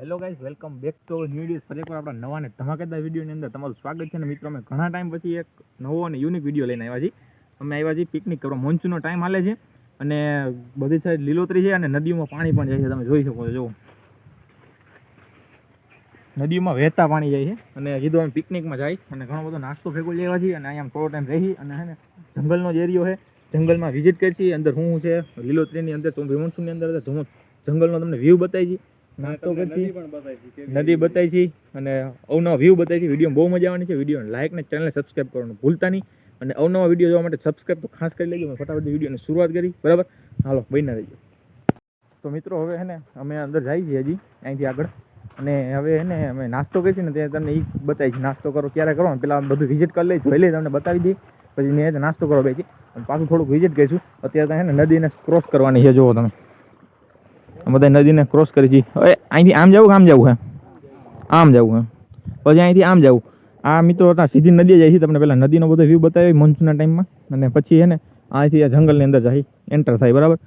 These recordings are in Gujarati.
Hello guys welcome back to new video ફરી આપણા નવા ને ધમાકેદાર વિડીયોની અંદર તમારું સ્વાગત છે અને મિત્રો, અમે ઘણા ટાઈમ પછી એક નવો અને યુનિક વીડિયો લઈને આવ્યા છીએ. અમે આવ્યા છીએ પિકનિક કરવા. મોન્સૂનનો ટાઈમ હાલે છે અને બધી સાઈડ લીલોતરી છે અને નદીઓમાં પાણી પણ જાય છે, તમે જોઈ શકો છો, જુઓ. નદીઓમાં વહેતા પાણી જાય છે. અને કીધું અમે પિકનિકમાં જાય અને ઘણો બધો નાસ્તો ભેગો લેવા છીએ અને અહીંયા થોડો ટાઈમ રહી અને હે ને જંગલનો જ એરિયો છે. જંગલમાં વિઝિટ કરી છીએ અંદર શું છે, લીલોતરીની અંદર મોન્સૂનની અંદર જંગલનો તમને વ્યૂ બતાવી છીએ નાસ્તો કરી નદી બતાવી છે અને અવનવા વ્યૂ બતાવી છે. વીડિયો બહુ મજા આવવાની છે. વીડિયો લાઈક ને ચેનલને સબસ્ક્રાઇબ કરવાનું ભૂલતા નહીં. અને અવનવા વીડિયો જોવા માટે સબસ્ક્રાઇબ તો ખાસ કરી લેજો. મેં ફટાફટ વિડીયોની શરૂઆત કરી. બરાબર? હાલો બન્યા રહીજો. તો મિત્રો હવે હે ને અમે અંદર જઈએ છીએ હજી અહીંથી આગળ. અને હવે હે ને અમે નાસ્તો કરીએ છીએ ને ત્યાં તમને એ બતાવી છે નાસ્તો કરો ક્યારે કરો? પેલા બધું વિઝિટ કરી લઈ જોઈ લઈ તમને બતાવી દઈએ. પછી મેં નાસ્તો કરવા બેસી અને પાછું થોડુંક વિઝિટ કરીશું. અત્યારે હે ને નદીને ક્રોસ કરવાની છે જુઓ તમે. બધા નદીને ક્રોસ કરી છે હવે અહીંથી આમ જવું આમ જવું હે? આમ જવું હે. પછી અહીંથી આમ જવું. આ મિત્રો હતા સીધી નદી જાય છે. તમને પહેલાં નદીનો બધો વ્યૂ બતાવ્યો મોન્સૂનના ટાઈમમાં અને પછી હે ને અહીંથી આ જંગલની અંદર જાય. એન્ટર થાય, બરાબર?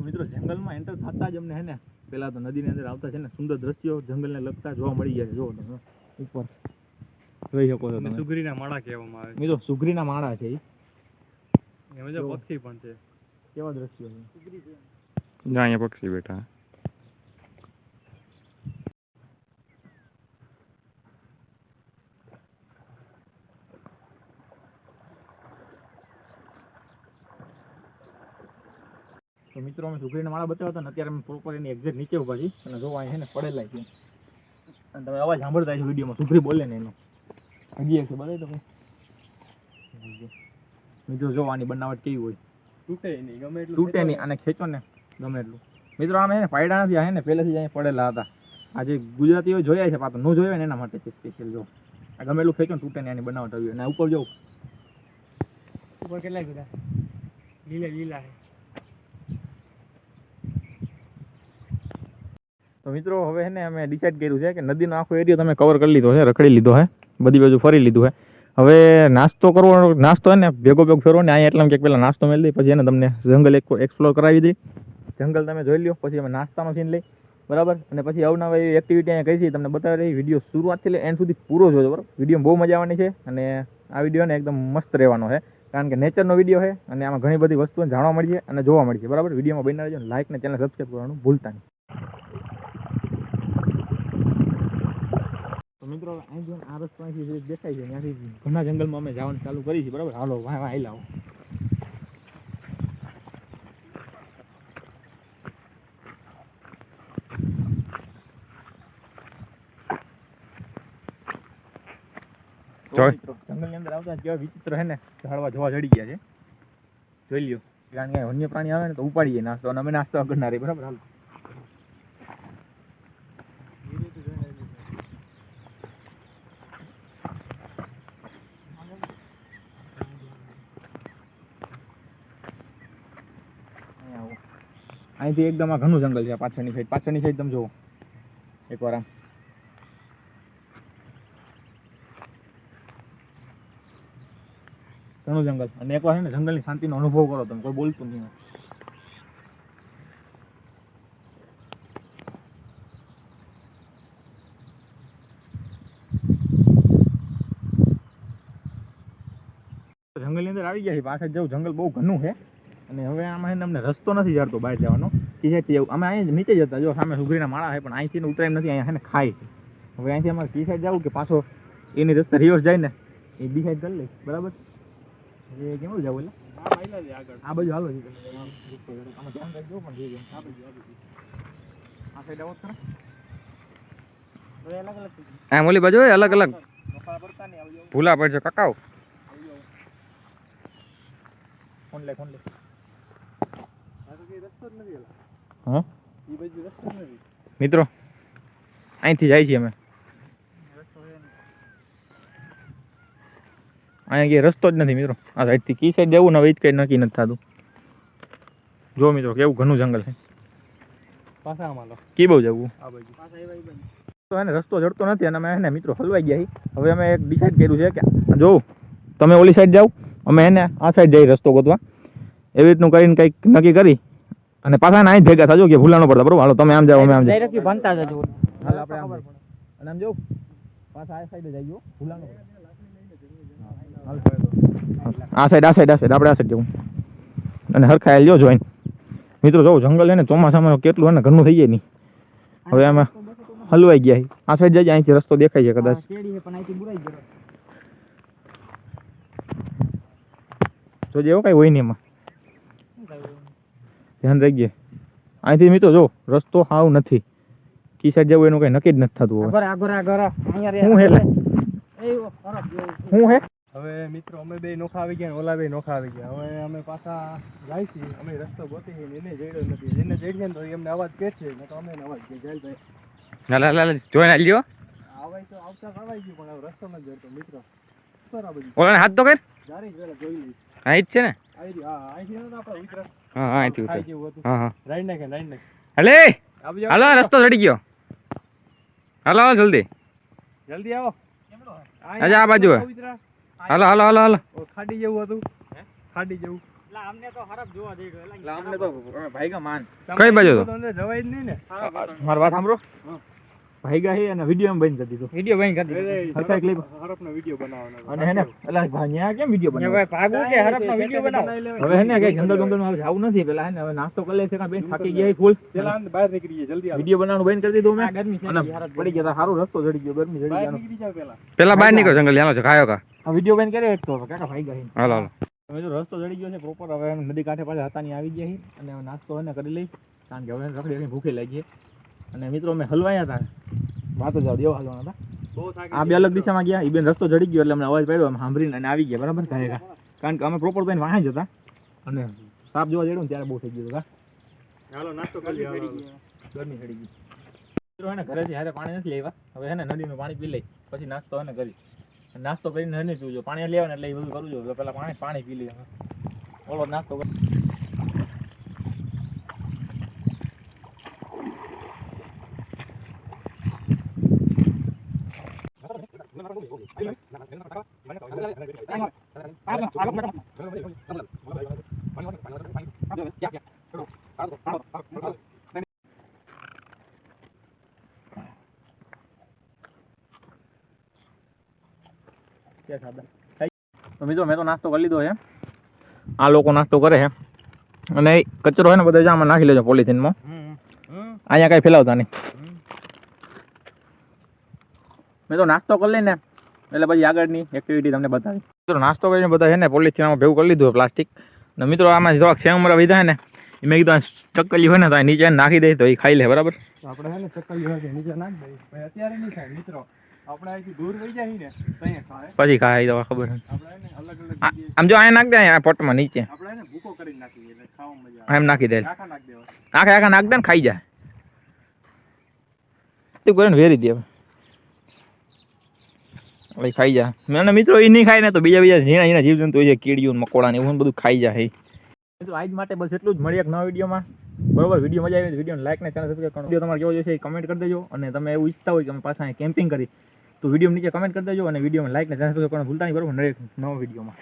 મિત્રો, જંગલમાં એન્ટર થતા જ અમને હે ને પેલા તો નદીની અંદર આવતા છે ને સુંદર દ્રશ્યો જંગલને લગતા જોવા મળી જાય છે. જો તમે ઉપર. જોઈ શકો છો તમે. સુગરીના માળા કહેવામાં આવે મિત્રો સુગરીના માળા છે એમાં જો. પક્ષી પણ છે. કેવા દ્રશ્યો છે? અહીંયા પક્ષી બેઠા. મિત્રો અમે સુગરીના માળા બતાવ્યા હતા ને અત્યારે અમે પ્રોપર એની એક્ઝેક્ટ નીચે ઊભા છીએ અને જોવા છે ને પડેલા છે. અને તમે અવાજ સાંભળતા છો વિડીયોમાં સુગરી બોલે ને એનો. હજી એક બોલે તમે મિત્રો જો આની બનાવટ કેવી હોય. તૂટે નહીં ગમે એટલું તૂટે નહીં અને ખેંચો ને ગમે એટલું. મિત્રો આમ હે ને પાયડા નથી આ ને પહેલેથી જ અહીંયા પડેલા હતા. આજે ગુજરાતીઓ જોયા છે પાછું ન જોયા ને એના માટે છે સ્પેશિયલ જો. આ ગમે એટલું ખેંચો ને તૂટે નહીં આની બનાવટ આવી અને ઉપર જો. ઉપર કેટલા બધા લીલા લીલા છે. મિત્રો, હવે ને અમે ડિસાઇડ કર્યું છે કે નદીનો આખો એરિયો તમે કવર કરી લીધો છે, રખડી લીધો છે, બધી બાજુ ફરી લીધું છે. હવે નાસ્તો કરવો, નાસ્તો ને, ભેગો ભેગો ફેરવો ને, અહીંયા એટલામાં ક્યાંક પહેલાં નાસ્તો મેળવી પછી એને તમને જંગલ એક એક્સપ્લોર કરાવી દઈ જંગલ તમે જોઈ લ્યો, પછી અમે નાસ્તાનો સીન લઈ. બરાબર? અને પછી અવનવા એવી એક્ટિવિટી અહીંયા કરી છે, તમને બતાવી રહી વીડિયો શરૂઆતથી લઈ એન્ડ સુધી પૂરો જોજો, બરાબર? વીડિયો બહુ મજા આવવાની છે, અને આ વીડિયો ને એકદમ મસ્ત રહેવાનો છે, કારણ કે નેચરનો વીડિયો છે, અને આમાં ઘણી બધી વસ્તુઓ જાણવા મળી છે અને જોવા મળી છે, બરાબર? વિડીયોમાં બની રહેજો લાઇક ને ચેનલ સબસ્ક્રાઈબ કરવાનું ભૂલતા નહીં તો મિત્રો અહીં જો આ રસ્તો અહીંથી દેખાય છે ત્યાંથી ઘણા જંગલમાં અમે જવાનું ચાલુ કરી છે બરાબર? હાલો વાહ વાહ લાવો. જંગલની અંદર આવતા કેવા વિચિત્ર છે ને ઝાડવા જોવા જડી ગયા છે. જોઈ લ્યો કારણ કે વન્ય પ્રાણી આવે ને તો ઉપાડીએ નાસ્તો અને અમે નાસ્તો આગળ ના રહી બરાબર? હાલો અહીંયા આવો. અહીંથી એકદમ આ ઘણું જંગલ છે પાછળની સાઈડ પાછળની સાઈડ તમે જુઓ. એકવાર આમ. ઘણું જંગલ અને એકવાર છે ને જંગલની શાંતિનો અનુભવ કરો તમે, કોઈ બોલતું નહીં જંગલની અંદર આવી ગયા છે પાછળ જવું જંગલ બહુ ઘણું છે. અને હવે આમાં એને અમને રસ્તો નથી જડતો બહાર જવાનો. કી જવું અમે અહીં નીચે જતા જો સામે સુગરીના માળા છે, પણ અહીંથી ઉતરાય નથી, અહીંયા છે ને ખાય છે. હવે અહીંથી અમારે સાઈડ જવું કે પાછો એની રસ્તે રિવર્સ જાય ને એ બી સાઈડ કરી લઈશ, બરાબર? એ કેવું જવું એટલે? આ બાજુ હાલો છે આ સાઈડ આવો ખરા? અલગ અલગ. ભૂલા પડશે કકાવ ફોન લે ફોન લે ફોન લે. હા? મિત્રો અહીંથી જાય છીએ અમે. અહીંયા કે રસ્તો જ નથી મિત્રો. આ સાઈડથી કી સાઈડ જવું ને હવે જ કંઈ નક્કી નથી થતું. જો મિત્રો કેવું ઘણું જંગલ છે. કી બહુ જવું? તો એને રસ્તો જડતો નથી અને અમે એને મિત્રો હલવાઈ ગયા હવે અમે એક ડિસાઈડ કર્યું છે કે જોઉં તમે ઓલી સાઈડ જાઓ. અમે એને આ સાઈડ જઈ રસ્તો ગોતવા. એવી રીતનું કરીને કંઈક નક્કી કરી અને પાછા ના ભેગા થાજો કે ભૂલા ન પડતા બરોબર? હાલો તમે આમ જાઓ અમે આમ જાઓ. ડાયરેક્ટલી ભણતા જજો. હાલ આપણે આમ અને આમ જો પાછા આ સાઈડે જઈએ ભૂલા ન આ સાઈડ આ સાઈડ આ સાઈડ આપણે આ સાઈડ જવું. અને હરખા લ્યો જોઈન. મિત્રો જો જંગલ એને ને ચોમાસામાં કેટલું છે ને ઘરનું થઈ જાય નહીં. હવે આમાં હલવાઈ ગયા આ સાઈડ જઈએ અહીંથી રસ્તો દેખાય છે કદાચ. કેડી છે પણ અહીંથી બુરાઈ ગયો. જોજે એવો કઈ હોય નહીં એમાં. ધ્યાન રાખીએ અહીંથી મિત્રો જો રસ્તો હાવ નથી. કી સાઈડ જવું એનું કઈ નક્કી જ નથી થતું હવે. આગળ આગળ હું શું હે છે. હે હવે મિત્રો અમે બે નોખા આવી ગયા ઓલા બે નોખા આવી ગયા. હવે અમે પાછા જાય છીએ. અમે રસ્તો ગોતી છીએ એને જઈડો નથી. એને જડ્યો ને તો એમને અવાજ કે છે. ને તો અમે અવાજ કે. ભાઈ. ના લા લા જોઈને લ્યો આવાય તો આવતા આવાય ગયું પણ રસ્તો નથી જડતો મિત્રો. બરાબર ઓલા હાથ તો કર. જારી જ જોઈ લઈ અહીં છે ને. આવી હા અહીંથી ઉતરા. હા હા. નાખે નાખે. હલે! હાલો રસ્તો ચડી ગયો. હાલો હાલો જલ્દી. જલ્દી આવો. અચ્છા, આ બાજુ. હાલો હાલો હાલો હાલો. ખાડી જેવું હતું. ખાડી જેવું. અમને તો હરફ જોવા જઈ ગયો અમને તો ભાઈ કા માન. તમારે બાજુ જવાય જ નહીં ને. મારી વાત સાંભળો. ભાઈ હે અને વિડિયો બંધ કરી દીધો. વિડિયો બંધ કરી દીધો. હરખા clip. હરફનો વિડિયો બનાવવાનો અને હે ને એટલે ભાઈ કેમ વિડિયો બનાવ? ભાઈ ભાગવું કે હરફનો વિડિયો બનાવ? હવે હે ને કઈ જંગલ બંગલમાં જવું નથી પેલા હે ને હવે નાસ્તો કરી લે છે કા બેન થાકી ગયા ફૂલ પેલા અંદર બહાર નીકળી જાય જલ્દી આવો વીડિયો બનાવવાનું બંધ કરી દીધો મે ગરમી છે અને હરફ પડી ગયા તા સારો રસ્તો ચડી ગયો ગરમી ચડી બહાર ગયો પેલા. પેલા બહાર નીકળો જંગલ યાનો છે ખાયો કા. આ વીડિયો બંધ કર્યો એક તો કાકા ભાઈ ગયા હાલો હાલો. હવે જો રસ્તો ચડી ગયો છે પ્રોપર હવે નદી કાંઠે પાછા હતા ની આવી ગયા છે અને નાસ્તો નાસ્તો એને કરી લઈ કારણ કે હવે રખડી ભૂખી લાગી છે અને મિત્રો અમે હલવાયા હતા વાતો જાવ દેવા હલવાના હતા. આ બે અલગ દિશામાં ગયા. એ બેન રસ્તો ચડી ગયો એટલે અમને અવાજ પડ્યો. અમે સાંભળીને અને આવી ગયા. બરાબર? કાંઈ કારણ કે અમે પ્રોપર થઈને વાંહે જ હતા. અને સાપ જોવા જડ્યું ને ત્યારે બહુ થઈ ગયું હતું ચાલો નાસ્તો કરી ગરમી ચડી ગઈ. મિત્રો હે ઘરેથી હારે પાણી નથી લેવા. હવે હે ને નદીનું પાણી પી લઈ. પછી નાસ્તો હે ને કરી. નાસ્તો કરીને હે ને પીવું પાણી લેવા એટલે એ બધું કરવું જોઈએ. પેલા પાણી પાણી પી લઈએ. ઓલો નાસ્તો તો મિત્રો, મેં તો નાસ્તો કરી લીધો છે. આ લોકો નાસ્તો કરે છે. અને એ કચરો છે ને, બધો જ આમાં નાખી લેજો પોલિથીનમાં અહીંયા કાંઈ ફેલાવતા નહીં. મેં તો નાસ્તો કરી લઈને એટલે પછી આગળની એક્ટિવિટી તમને બતાવી મિત્રો નાસ્તો કરીને બધા છે ને પોલિથીનમાં ભેગું કરી લીધું પ્લાસ્ટિક ને મિત્રો આમાં થોડાક સેવમરા વિધા ને એ મેં કીધું ચક્કલી હોય ને તો નીચે નાખી દે તો એ ખાઈ લે બરાબર? આપણે હે ને ચક્કલી હોય નીચે નાખી દઈએ. ભાઈ અત્યારે નહીં ખાય મિત્રો. આપણે અહીંથી દૂર વહી જાય ને તો અહીંયા ખાય. પછી ખાઈ ખબર છે. આપણે હે ને અલગ અલગ આ- જગ્યાએ આમ જો અહીંયા નાખ દે અહીંયા પોટમાં નીચે. આપણે હે ને ભૂકો કરીને નાખીએ એટલે ખાવામાં મજા આવે. એમ નાખી દે. આખા આખે આખા નાખ દે ને ખાઈ જાય તે કરીને વેરી દે હવે. એટલે ખાઈ જા. મેં મિત્રો એ નહીં ખાય ને તો બીજા બીજા ઝીણા ઝીણા જીવજંતુ છે કીડીયું મકોડા ને એવું બધું ખાઈ જાય મિત્રો, આજ માટે બસ એટલું જ. મળીએ એક નવા વિડીયોમાં. બરોબર, વીડિયો મજા આવી વીડિયો લાઈક ને ચેનલ સબસ્ક્રાઈબ કરો વીડિયો તમારે કેવો જોઈશે એ કમેન્ટ કરી દેજો અને તમે એવું ઈચ્છતા હોય કે અમે પાછા કેમ્પિંગ કરી, તો વીડિયો નીચે કમેન્ટ કરી દેજો અને વિડીયોમાં લાઈક ને ચેનલ સબસ્ક્રાઈબ કરવાનું ભૂલતા નહીં, બરોબર? નવો વિડીયોમાં.